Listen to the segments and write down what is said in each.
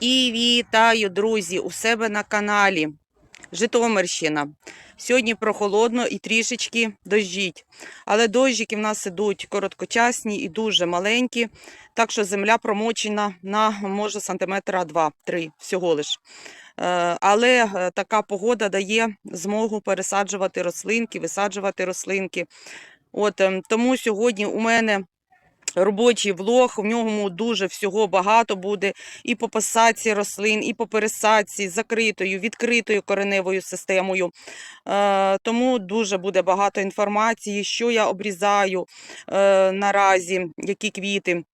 І вітаю, друзі, у себе на каналі Житомирщина. Сьогодні прохолодно і трішечки дощить. Але дощики в нас ідуть короткочасні і дуже маленькі, так що земля промочена на може сантиметра 2-3 всього лиш. Е, Але е, така погода дає змогу пересаджувати рослинки, висаджувати рослинки. От ем, тому сьогодні у мене робочий влог, в ньому дуже всього багато буде і по посадці рослин, і по пересадці закритою, відкритою кореневою системою. Е, тому дуже буде багато інформації, що я обрізаю е, наразі, які квіти.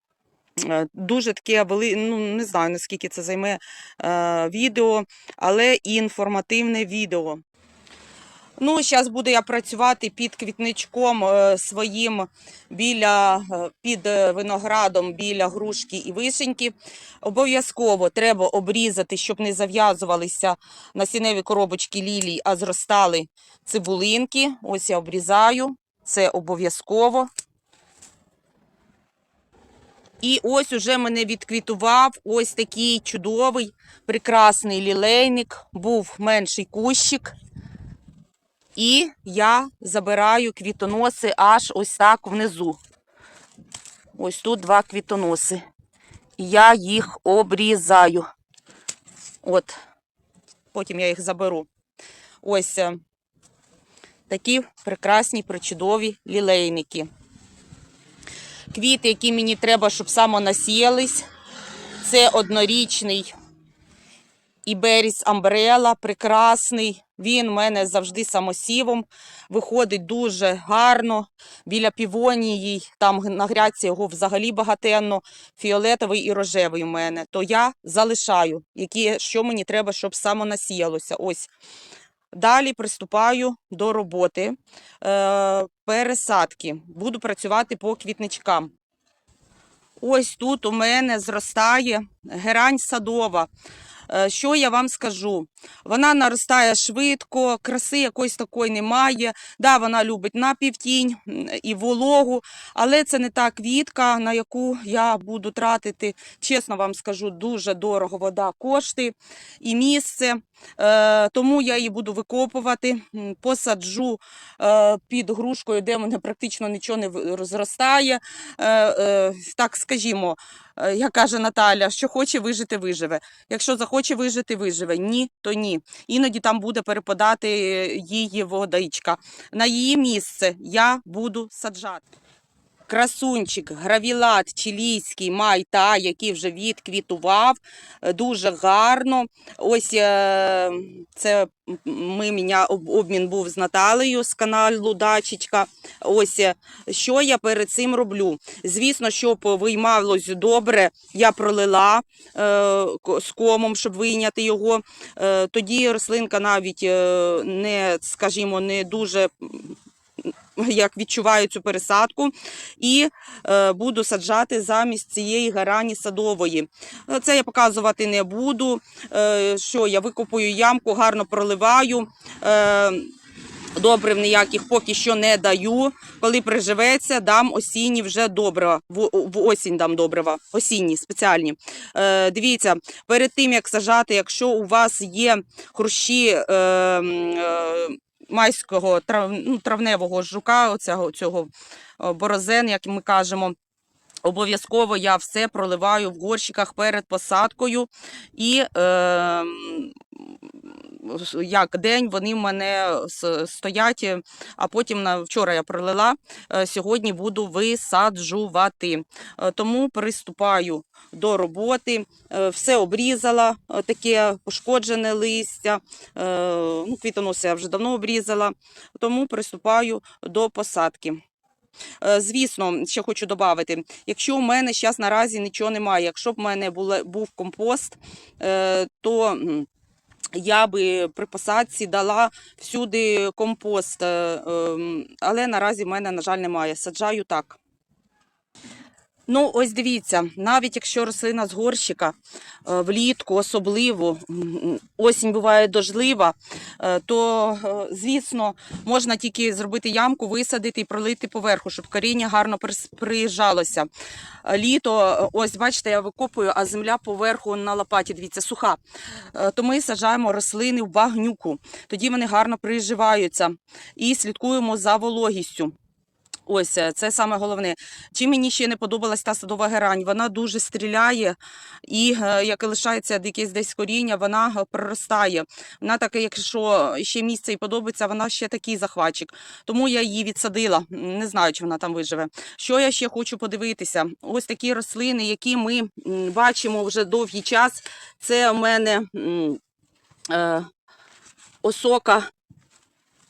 Е, Дуже таке вели... ну не знаю наскільки це займе е, відео, але і інформативне відео. Ну, зараз буду я працювати під квітничком е, своїм біля е, під е, виноградом біля грушки і вишеньки. Обов'язково треба обрізати, щоб не зав'язувалися насінневі коробочки лілій, а зростали цибулинки. Ось я обрізаю. Це обов'язково. І ось уже мене відквітував ось такий чудовий, прекрасний лілейник. Був менший кущик. І я забираю квітоноси аж ось так внизу. Ось тут два квітоноси. І я їх обрізаю. От, потім я їх заберу. Ось е, такі прекрасні, причудові лілейники. Квіти, які мені треба, щоб самонасіялись, це однорічний Іберіс Амбрела, прекрасний. Він в мене завжди самосівом. Виходить дуже гарно. Біля півонії, там на грядці його взагалі багатенно, фіолетовий і рожевий у мене. То я залишаю, які, що мені треба, щоб самонасіялося. Ось. Далі приступаю до роботи. Е, пересадки. Буду працювати по квітничкам. Ось тут у мене зростає герань садова. Е, Що я вам скажу? Вона наростає швидко, краси якоїсь такої немає. Да, вона любить напівтінь і вологу, але це не та квітка, на яку я буду тратити, чесно вам скажу, дуже дорого вода, кошти і місце. Е, Тому я її буду викопувати, посаджу е, під грушкою, де в мене практично нічого не розростає. Так скажімо, як каже Наталя, що хоче вижити, виживе. Якщо захоче вижити, виживе. Ні, то ні. Іноді там буде перепадати е, її водичка. На її місце я буду саджати. Красунчик, гравілат чилійський майта, який вже відквітував, е, дуже гарно. Ось е, це ми міня, обмін був з Наталею з каналу Дачечка. Ось е, що я перед цим роблю. Звісно, щоб виймалось добре, я пролила е, з комом, щоб вийняти його. Е, тоді рослинка навіть не, скажімо, не дуже. Як відчуваю цю пересадку, і е, буду саджати замість цієї гарані садової. Це я показувати не буду. Е, що я викопую ямку, гарно проливаю. Е, Добрив ніяких поки що не даю. Коли приживеться, дам осінні вже добрива. В, осінь дам добрива. Осінні, спеціальні. Дивіться, перед тим як сажати, якщо у вас є хрущі майського трав, ну, травневого жука, оцього, цього борозен, як ми кажемо. Обов'язково я все проливаю в горщиках перед посадкою і е, як день вони в мене стоять, е, а потім на вчора я пролила, е, сьогодні буду висаджувати. Е, Тому приступаю до роботи. Все обрізала, таке пошкоджене листя. Ну, квітоноси я вже давно обрізала, тому приступаю до посадки. Е, Звісно, ще хочу додати, якщо у мене зараз наразі нічого немає, якщо б в мене був компост, е, то я би при посадці дала всюди компост, е, ем, але наразі в мене, на жаль, немає. Саджаю так. Ну, ось дивіться, навіть якщо рослина з горщика е, влітку особливо осінь буває дождлива, е, то, е, звісно, можна тільки зробити ямку, висадити і пролити поверху, щоб коріння гарно приїжджалося. Літо, ось бачите, я викопую, а земля поверху на лопаті, дивіться, суха. То ми саджаємо рослини в багнюку. Тоді вони гарно приживаються і слідкуємо за вологістю. Ось е, це саме головне. Чим мені ще не подобалась та садова герань, вона дуже стріляє, і е, як лишається якесь десь коріння, вона е, проростає. Вона таке, якщо ще місце і подобається, вона ще такий захватчик. Тому я її відсадила. Не знаю, чи вона там виживе. Що я ще хочу подивитися? Ось такі рослини, які ми бачимо вже довгий час. Це у мене е, осока.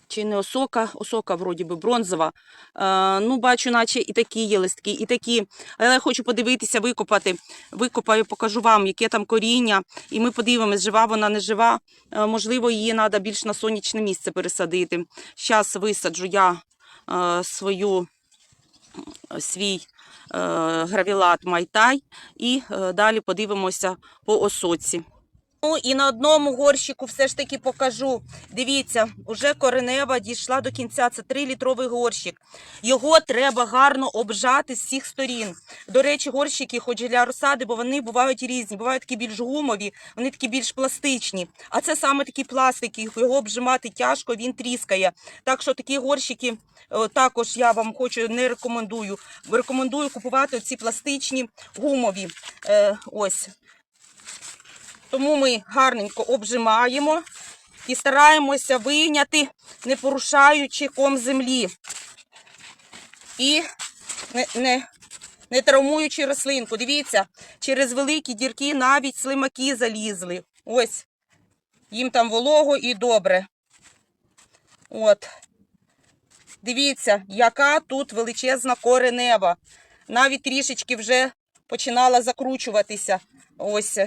Чи не осока, осока вроді би бронзова. Е, ну, бачу, наче і такі є листки, і такі. Але я хочу подивитися, викопати. Викопаю, покажу вам, яке там коріння. І ми подивимось, жива вона, не жива. Е, можливо, її треба більш на сонячне місце пересадити. Зараз висаджу я е, свою, свій е, гравілат Майтай і е, далі подивимося по осоці. Ну і на одному горщику все ж таки покажу. Дивіться, уже коренева дійшла до кінця. Це 3-літровий горщик. Його треба гарно обжати з всіх сторін. До речі, горщики, хоч для розсади, бо вони бувають різні. Бувають такі більш гумові, вони такі більш пластичні. А це саме такий пластик, його обжимати тяжко, він тріскає. Так що такі горщики також я вам хочу не рекомендую. Рекомендую купувати ці пластичні гумові. Е, ось. Тому ми гарненько обжимаємо і стараємося вийняти, не порушаючи ком землі. І не, не, не травмуючи рослинку. Дивіться, через великі дірки навіть слимаки залізли. Ось. Їм там волого і добре. От. Дивіться, яка тут величезна коренева. Навіть трішечки вже починала закручуватися. Ось.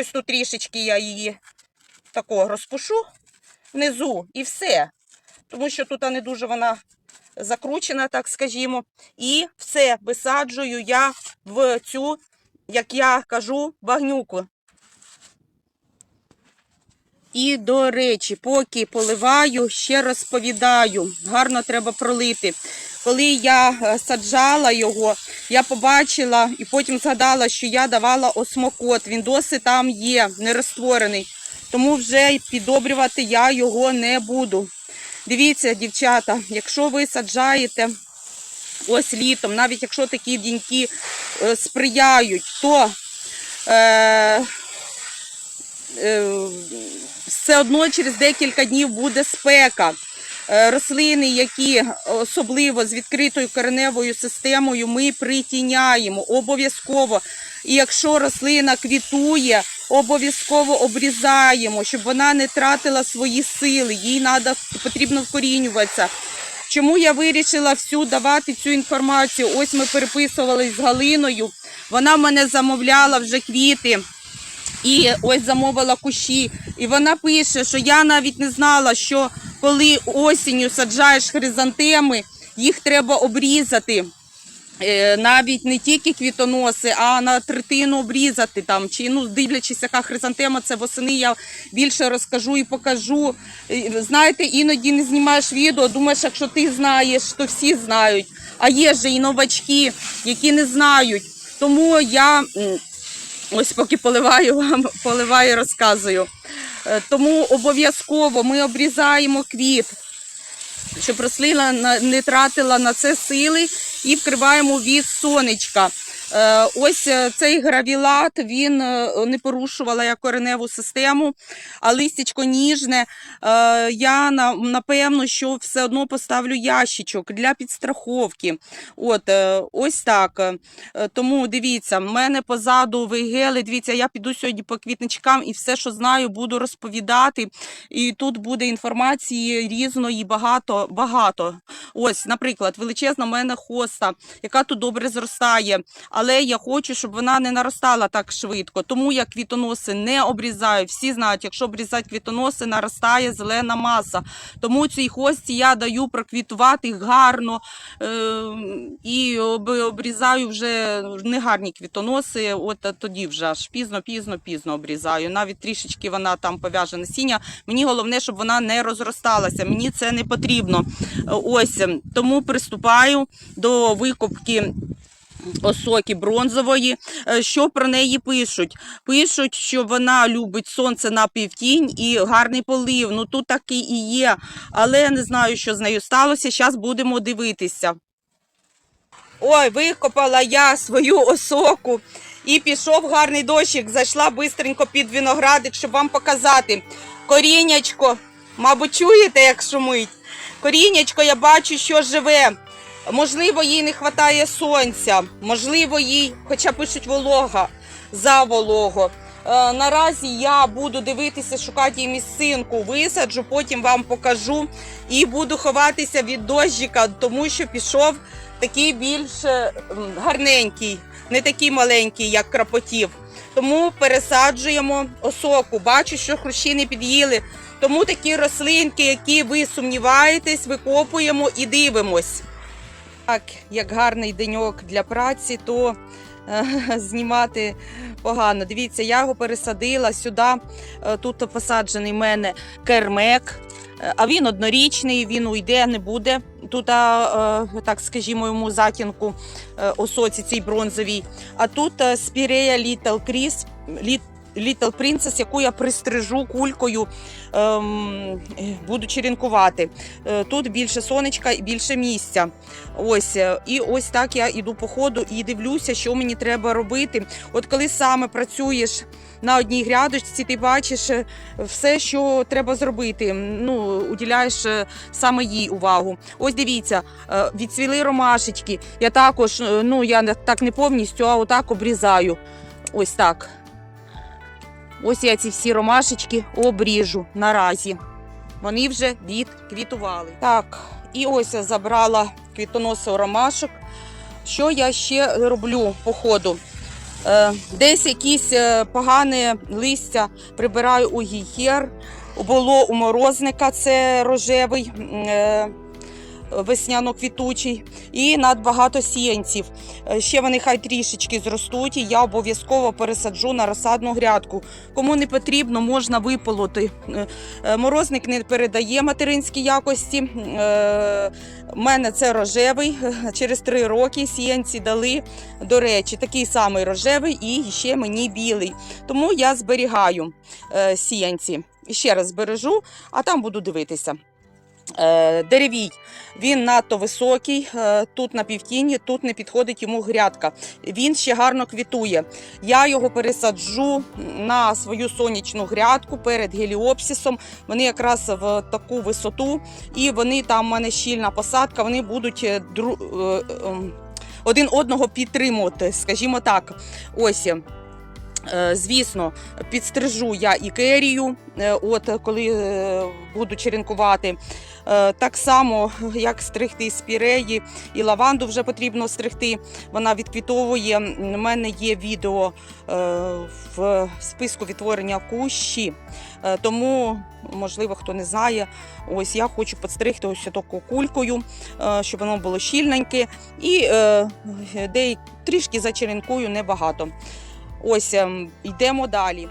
Ось тут трішечки я її тако розпушу внизу і все. Тому що тут не дуже вона закручена, так скажімо. І все висаджую я в цю, як я кажу, багнюку. І, до речі, поки поливаю, ще розповідаю. Гарно треба пролити. Коли я е, саджала його, я побачила і потім згадала, що я давала осмокот. Він досі там є, не розтворений. Тому вже підобрювати я його не буду. Дивіться, дівчата, якщо ви саджаєте ось літом, навіть якщо такі діньки е, сприяють, то е, е, все одно через декілька днів буде спека. Е, Рослини, які особливо з відкритою кореневою системою, ми притіняємо обов'язково. І якщо рослина квітує, обов'язково обрізаємо, щоб вона не тратила свої сили. Їй надо, потрібно вкорінюватися. Чому я вирішила всю давати цю інформацію? Ось ми переписувались з Галиною. Вона в мене замовляла вже квіти. І ось замовила кущі. І вона пише, що я навіть не знала, що коли осінню саджаєш хризантеми, їх треба обрізати. Е, Навіть не тільки квітоноси, а на третину обрізати там. Чи ну дивлячись, яка хризантема, це восени я більше розкажу і покажу. Е, Знаєте, іноді не знімаєш відео, думаєш, якщо ти знаєш, то всі знають. А є ж і новачки, які не знають. Тому я. Ось поки поливаю вам, поливаю, розказую. Е, Тому обов'язково ми обрізаємо квіт, щоб рослина не тратила на це сили і вкриваємо від сонечка. Е, Ось е, цей гравілат, він е, не порушувала я кореневу систему, а листячко ніжне. Я напевно, що все одно поставлю ящичок для підстраховки. От, ось так. Тому дивіться, в мене позаду вигели. Дивіться, я піду сьогодні по квітничкам і все, що знаю, буду розповідати. І тут буде інформації різної, багато, багато. Ось, наприклад, величезна в мене хоста, яка тут добре зростає. Але я хочу, щоб вона не наростала так швидко. Тому я квітоноси не обрізаю. Всі знають, якщо обрізати квітоноси, наростає зелена маса. Тому цій хості я даю проквітувати гарно е, і об- обрізаю вже негарні квітоноси. От е, тоді вже аж пізно, пізно, пізно обрізаю. Навіть трішечки вона там пов'яже насіння. Мені головне, щоб вона не розросталася. Мені це не потрібно. Ось е, тому приступаю до викупки. Осоки бронзової, Е, що про неї пишуть? Пишуть, що вона любить сонце на півтінь і гарний полив. Ну тут такий і є, але я не знаю, що з нею сталося. Зараз будемо дивитися. Ой, викопала я свою осоку і пішов гарний дощик. Зайшла бистренько під виноградик, щоб вам показати. Корінячко, мабуть, чуєте, як шумить. Корінячко, я бачу, що живе. Можливо, їй не вистачає сонця, можливо, їй, хоча пишуть волога, за волого. Е, наразі я буду дивитися, шукати їй місцинку, висаджу, потім вам покажу і буду ховатися від дощика, тому що пішов такий більш е, гарненький, не такий маленький, як крапотів. Тому пересаджуємо осоку. Бачу, що хрущі не під'їли. Тому такі рослинки, які ви сумніваєтесь, викопуємо і дивимось. Так, як гарний деньок для праці, то е, знімати погано. Дивіться, я його пересадила сюди. Е, Тут посаджений в мене кермек. Е, А він однорічний, він уйде, не буде. Тут, так скажімо, йому затінку осоці цій бронзовій. А тут спірея Little Lit- Little Princess, яку я пристрижу кулькою, ем, буду черенкувати. Е, Тут більше сонечка і більше місця. Ось е, і ось так я іду по ходу і дивлюся, що мені треба робити. От коли саме працюєш на одній грядочці, ти бачиш е, все, що треба зробити. Ну, уділяєш саме їй увагу. Ось дивіться, відцвіли ромашечки. Я також, ну я так не повністю, а отак обрізаю. Ось так. Ось я ці всі ромашечки обріжу наразі. Вони вже відквітували. Так, і ось я забрала квітоноси ромашок. Що я ще роблю по ходу? Е, Десь якісь е, погане листя прибираю у гієр. Було у морозника, це рожевий. Весняно-квітучий і надбагато сіянців. Е, Ще вони хай трішечки зростуть, і я обов'язково пересаджу на розсадну грядку. Кому не потрібно, можна виполоти. Е, е, Морозник не передає материнські якості. У мене це рожевий. Через три роки сіянці дали, до речі, такий самий рожевий і ще мені білий. Тому я зберігаю сіянці. Ще раз збережу, а там буду дивитися. Е, Деревій, він надто високий, е, тут на півтіні, тут не підходить йому грядка. Він ще гарно квітує. Я його пересаджу на свою сонячну грядку перед геліопсисом. Вони якраз в таку висоту, і вони там у мене щільна посадка, вони будуть е, ем, один одного підтримувати, скажімо так. Ось. Звісно, підстрижу я і керію, от коли буду черенкувати. Е, Так само, як стригти спіреї, і лаванду вже потрібно стригти. Вона відквітовує. У мене є відео е, в списку відтворення кущі. Е, Тому, можливо, хто не знає, ось я хочу підстригти ось таку кулькою, щоб воно було щільненьке. І деякі трішки зачеренкую небагато. Ось ем, йдемо далі.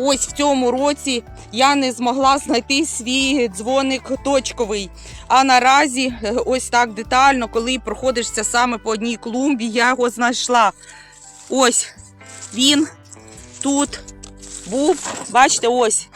Ось в цьому році я не змогла знайти свій дзвоник точковий. А наразі, е, ось так детально, коли проходишся саме по одній клумбі, я його знайшла. Ось він тут був. Бачите, ось.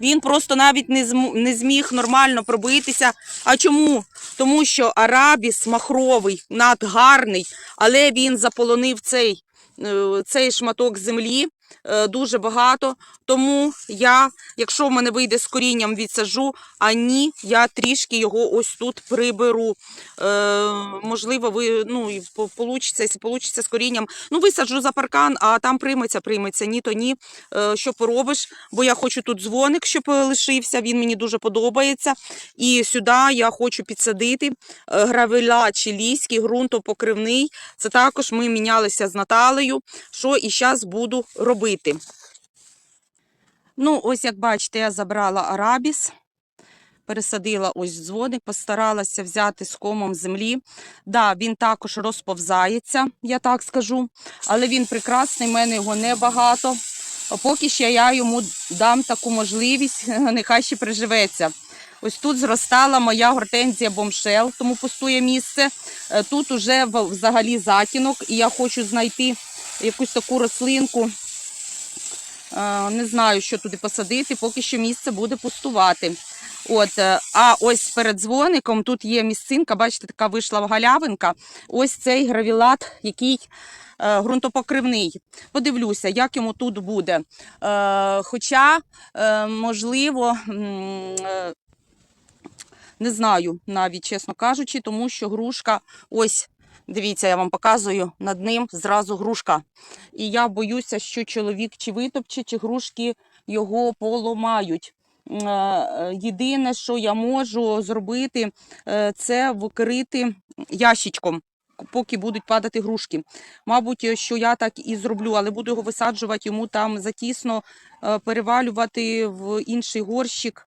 Він просто навіть не, зм- не зміг нормально пробитися. А чому? Тому що арабіс махровий, надгарний, але він заполонив цей, е, цей шматок землі. Е, дуже багато. Тому я, якщо в мене вийде з корінням, відсажу, а ні, я трішки його ось тут приберу. Е, можливо, ви ну, і получиться, якщо получиться з корінням. Ну, висаджу за паркан, а там прийметься, прийметься. Ні, то ні. Е, що поробиш? Бо я хочу тут дзвоник, щоб е, лишився. Він мені дуже подобається. І сюди я хочу підсадити е, гравеля чилійський, ґрунтопокривний. Це також ми мінялися з Наталею, що і зараз буду робити. Ну, ось як бачите, я забрала арабіс, пересадила ось дзвоник, постаралася взяти з комом землі. Да, він також розповзається, я так скажу, але він прекрасний, в мене його небагато. Поки що я йому дам таку можливість, нехай ще приживеться. Ось тут зростала моя гортензія бомшел, тому пустує місце. Е, Тут уже взагалі затінок, і я хочу знайти якусь таку рослинку. Е, Не знаю, що туди посадити, поки що місце буде пустувати. От, е, а ось перед дзвоником тут є місцинка, бачите, така вийшла галявинка. Ось цей гравілат, який е, ґрунтопокривний. Подивлюся, як йому тут буде. Е, хоча, е, можливо, е, не знаю навіть, чесно кажучи, тому що грушка, ось, дивіться, я вам показую, над ним зразу грушка. І я боюся, що чоловік чи витопче, чи грушки його поламають. Е, Єдине, що я можу зробити, е, це викрити ящичком, поки будуть падати грушки. Мабуть, е, що я так і зроблю, але буду його висаджувати йому там затісно, перевалювати в інший горщик.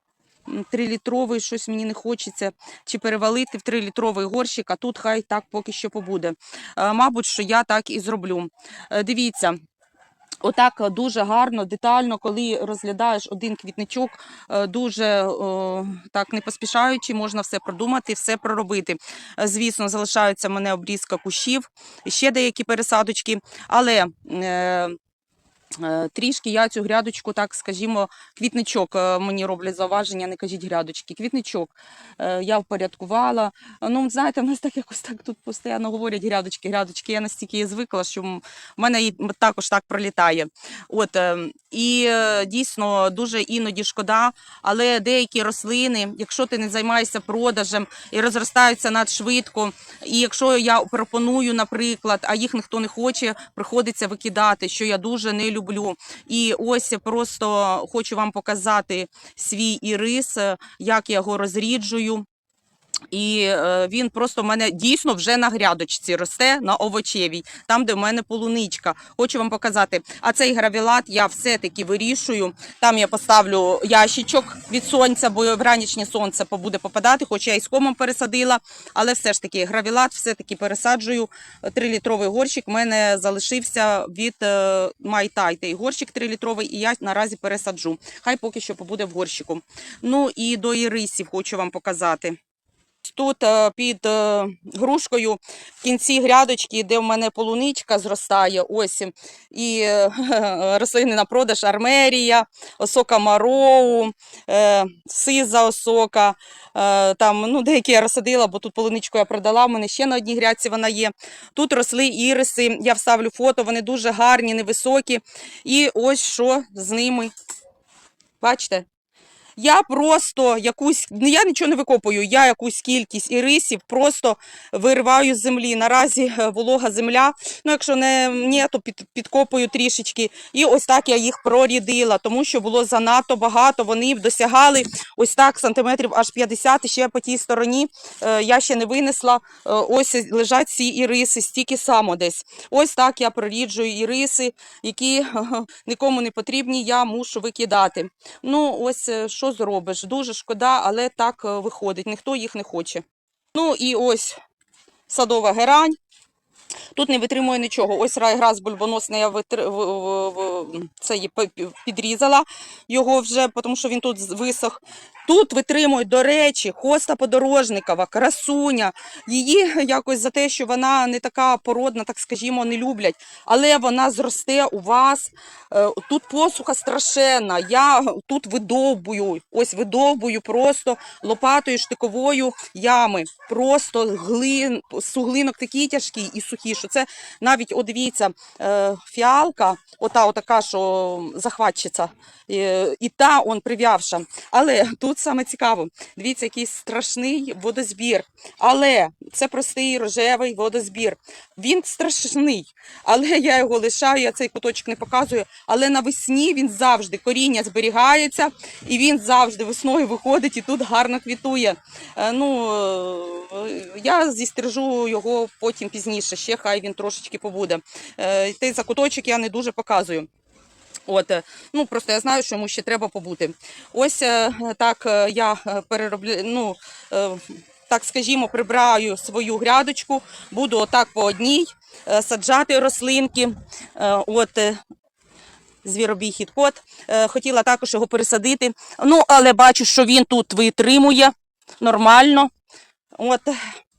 Трилітровий, щось мені не хочеться, чи перевалити в трилітровий горщик, а тут хай так поки що побуде. Е, Мабуть, що я так і зроблю. Е, Дивіться, Отак дуже гарно, детально, коли розглядаєш один квітничок, е, дуже о, так не поспішаючи, можна все продумати, все проробити. Звісно, залишаються мене обрізка кущів, ще деякі пересадочки, але е, трішки я цю грядочку, так скажімо, квітничок е, мені роблять зауваження, не кажіть грядочки. Квітничок е, я впорядкувала. Ну, знаєте, в нас так якось так тут постійно говорять грядочки, грядочки. Я настільки звикла, що в мене і також так пролітає. От, е, і е, дійсно дуже іноді шкода, але деякі рослини, якщо ти не займаєшся продажем і розростаються надшвидко, і якщо я пропоную, наприклад, а їх ніхто не хоче, приходиться викидати, що я дуже не люблю. І ось просто хочу вам показати свій ірис, як я його розріджую. І е, він просто в мене дійсно вже на грядочці росте на овочевій, там, де в мене полуничка. Хочу вам показати. А цей гравілат я все-таки вирішую. Там я поставлю ящичок від сонця, бо вранішнє сонце буде попадати, хоч я і з комом пересадила. Але все ж таки гравілат все-таки пересаджую. Трилітровий горщик в мене залишився від е, Майтай. Той горщик трилітровий, і я наразі пересаджу. Хай поки що побуде в горщику. Ну і до ірисів хочу вам показати. Тут е, під е, грушкою в кінці грядочки, де в мене полуничка зростає, ось і е, рослини на продаж армерія, осока мароу, сиза осока. Там, ну, деякі я розсадила, бо тут полуничку я продала, в мене ще на одній грядці вона є. Тут росли іриси, я вставлю фото, вони дуже гарні, невисокі. І ось що з ними. Бачите? Я просто якусь, ну, я нічого не викопую, я якусь кількість ірисів просто вириваю з землі. Наразі е, волога земля. Ну, якщо не ні, то під, підкопую трішечки. І ось так я їх прорідила, тому що було занадто багато. Вони досягали ось так сантиметрів аж 50. І ще по тій стороні е, я ще не винесла. Е, ось лежать ці іриси, стільки само десь. Ось так я проріджую іриси, які нікому не потрібні, я мушу викидати. Ну, ось е, що зробиш? Дуже шкода, але так е, виходить. Ніхто їх не хоче. Ну і ось садова герань. Тут не витримує нічого. Ось райграс бульбоносний я витр... це підрізала його вже, тому що він тут висох. Тут витримують, до речі, хоста подорожникова, красуня. Її якось за те, що вона не така породна, так скажімо, не люблять. Але вона зросте у вас. Е, Тут посуха страшенна. Я тут видовбую, ось видовбую просто лопатою штиковою ями. Просто глин, суглинок такий тяжкий і сухий, що це навіть, о, дивіться, е, фіалка, ота отака що захватчиця. І, та он прив'явша. Але тут саме цікаво. Дивіться, який страшний водозбір. Але це простий рожевий водозбір. Він страшний, але я його лишаю, я цей куточок не показую. Але навесні він завжди коріння зберігається, і він завжди весною виходить і тут гарно квітує. Е, Ну, е, я зістрижу його потім пізніше, ще хай він трошечки побуде. Е, Той закуточок я не дуже показую. От, е, ну просто я знаю, що йому ще треба побути. Ось е, так я перероблю, ну, так скажімо, прибираю свою грядочку, буду отак по одній саджати рослинки. От, звіробій. Е, Хотіла також його пересадити. Ну, але бачу, що він тут витримує нормально. От,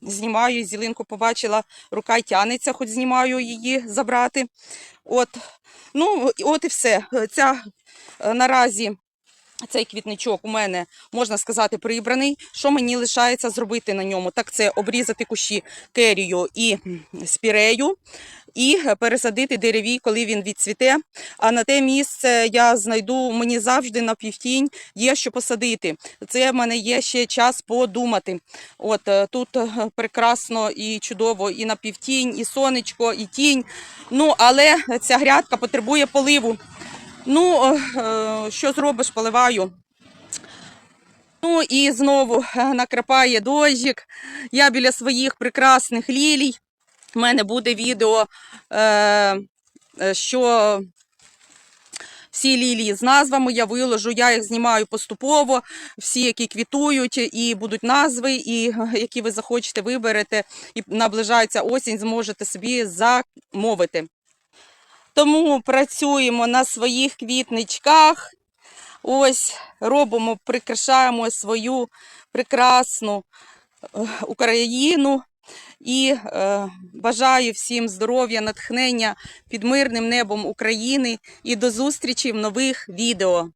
знімаю зілинку, побачила, рука й тянеться, хоч знімаю її забрати. От, ну, от і все. Ця е, наразі цей квітничок у мене, можна сказати, прибраний. Що мені лишається зробити на ньому? Так це обрізати кущі керію і спірею. І пересадити деревій, коли він відцвіте. А на те місце я знайду мені завжди на півтінь є що посадити. Це в мене є ще час подумати. От е, тут е, прекрасно і чудово, і на півтінь, і сонечко, і тінь. Ну, але ця грядка потребує поливу. Ну, е, е, що зробиш, поливаю. Ну і знову е, накрапає дощик. Я біля своїх прекрасних лілій. У мене буде відео, що всі лілії з назвами я виложу, я їх знімаю поступово, всі, які квітують, і будуть назви, і які ви захочете, виберете, і наближається осінь, зможете собі замовити. Тому працюємо на своїх квітничках. Ось робимо, прикрашаємо свою прекрасну е, Україну. І е, бажаю всім здоров'я, натхнення під мирним небом України і до зустрічі в нових відео.